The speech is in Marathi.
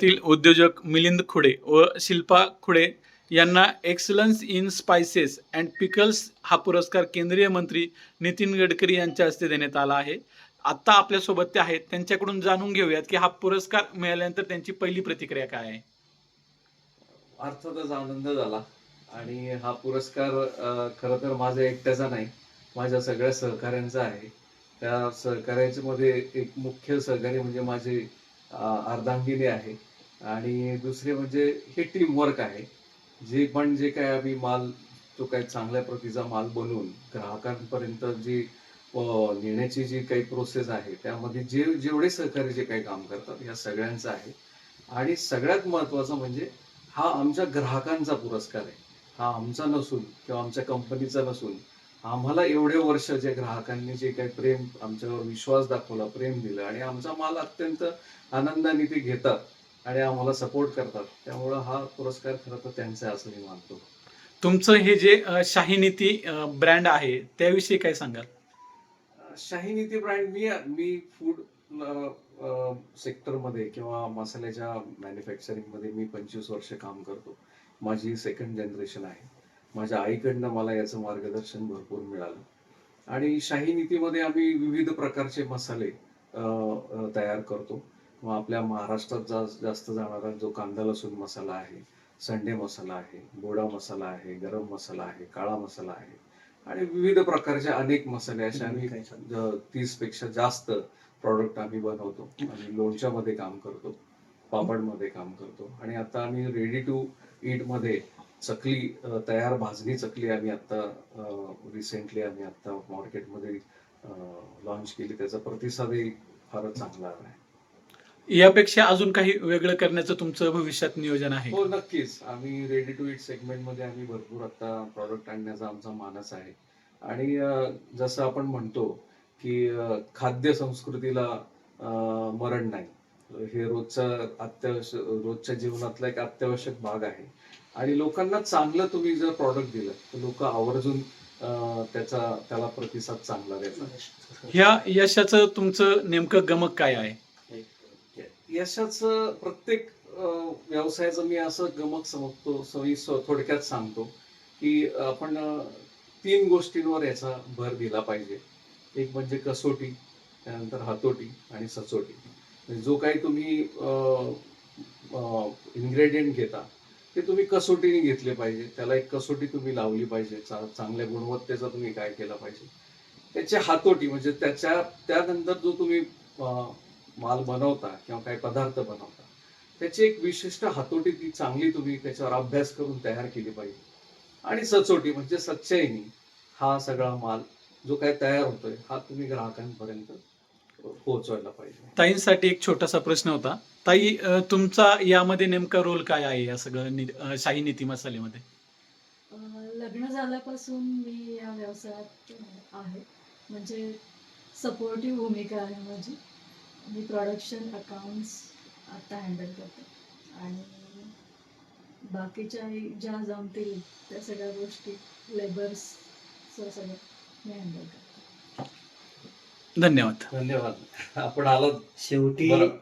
तील उद्योजक मिलिंद खुडे व शिल्पा खुडे यांना excellence in spices and pickles हा पुरस्कार केंद्रीय मंत्री नितीन गडकरी यांच्या हस्ते देण्यात आला आहे. आत्ता आपल्यासोबत ते आहेत. त्यांच्याकडून जाणून घेऊयात की हा पुरस्कार मिळाल्यानंतर त्यांची पहिली प्रतिक्रिया काय आहे? अर्थातच आनंद झाला. आणि हा पुरस्कार खर तर माझा एकट्याचा नाही. माझ्या सगळ्या सहकाऱ्यांचा आहे. त्या सहकार्याच्या मध्ये एक मुख्य सहकारी म्हणजे माझे अर्धांगिनी आहे. आणि दुसरे म्हणजे हे टीम वर्क आहे. जे पण जे काय आम्ही माल तो काय चांगल्या प्रतीचा माल बनवून ग्राहकांपर्यंत जी नेण्याची जी काही प्रोसेस आहे त्यामध्ये जे जेवढे सहकारी जे काही काम करतात या सगळ्यांचं आहे. आणि सगळ्यात महत्त्वाचं म्हणजे हा आमच्या ग्राहकांचा पुरस्कार आहे. हा आमचा नसून किंवा आमच्या कंपनीचा नसून आम्हाला एवढे वर्ष जे ग्राहकांनी जे काही प्रेम आमच्यावर विश्वास दाखवला प्रेम दिलं आणि आमचा माल अत्यंत आनंदाने ते घेतात आणि आम्हाला सपोर्ट करतात. त्यामुळं हा पुरस्कार खरं तर त्यांचा आहे असं मी मानतो. तुमचं हे जे शाही नीती ब्रँड आहे त्याविषयी काय सांगाल? शाही नीती ब्रँड मी मी फूड सेक्टरमध्ये किंवा मसाल्याच्या मॅन्युफॅक्चरिंगमध्ये मी पंचवीस वर्ष काम करतो. माझी सेकंड जनरेशन आहे. माझ्या आईकडनं मला याचं मार्गदर्शन भरपूर मिळालं. आणि शाही नीतीमध्ये आम्ही विविध प्रकारचे मसाले तयार करतो. मग आपल्या महाराष्ट्रात जा जास्त जाणारा जो कांदा लसूण मसाला आहे संडे मसाला आहे गोडा मसाला आहे गरम मसाला आहे काळा मसाला आहे. आणि विविध प्रकारचे अनेक मसाले असे आम्ही तीसपेक्षा जास्त प्रॉडक्ट आम्ही बनवतो. आणि लोणच्यामध्ये काम करतो पापडमध्ये काम करतो. आणि आता आम्ही रेडी टू ईटमध्ये चकली तयार भाजणी चकली आम्ही आता रिसेंटली आम्ही आता मार्केटमध्ये लॉन्च केली. त्याचा प्रतिसादही फारच चांगला आहे. यापेक्षा अजून काही वेगळं करण्याचं तुमचं भविष्यात नियोजन आहे हो नक्कीच. आम्ही रेडी टू इट सेगमेंटमध्ये आम्ही भरपूर आता प्रॉडक्ट आणण्याचा आमचा मानस आहे. आणि जसं आपण म्हणतो की खाद्य संस्कृतीला मरण नाही. हे रोजचं अत्यावश्यक रोजच्या जीवनातला एक अत्यावश्यक भाग आहे. आणि लोकांना चांगलं तुम्ही जर प्रॉडक्ट दिलं तर लोक आवर्जून त्याचा त्याला प्रतिसाद चांगला देतात. ह्या यशाचं तुमचं नेमकं गमक काय आहे? यशाचं प्रत्येक व्यवसायाचं मी असं गमक समजतो सविस्तर थोडक्यात सांगतो की आपण तीन गोष्टींवर याचा भर दिला पाहिजे. एक म्हणजे कसोटी त्यानंतर हातोटी आणि सचोटी. म्हणजे जो काही तुम्ही इन्ग्रेडियंट घेता ते तुम्ही कसोटीने घेतले पाहिजे. त्याला एक कसोटी तुम्ही लावली पाहिजे. चा- चांगल्या गुणवत्तेचा तुम्ही काय केला पाहिजे. त्याची हातोटी म्हणजे त्याच्या त्यानंतर जो तुम्ही माल बनवता किंवा काही पदार्थ बनवता त्याची एक विशिष्ट हातोटी ती चांगली तुम्ही त्याच्यावर अभ्यास करून तयार केली पाहिजे. आणि सचोटी म्हणजे सच्चाईनी हा सगळा माल जो काय तयार होतोय हा तुम्ही ग्राहकांपर्यंत पोहोचवायला पाहिजे. ताईंसाठी एक छोटासा प्रश्न होता. ताई तुमचा यामध्ये नेमका रोल काय आहे या सगळं नि- शाही नीती मसाल्यामध्ये? अं, लग्न झाल्यापासून मी या व्यवसायात आहे. म्हणजे सपोर्टिव्ह भूमिका आहे माझी. मी प्रोडक्शन अकाउंट्स आता हँडल करते. आणि बाकीच्या ज्या जमतील त्या सगळ्या गोष्टी लेबर्स सगळं मी हँडल करते. धन्यवाद. धन्यवाद. आपण आलात शेवटी बरं.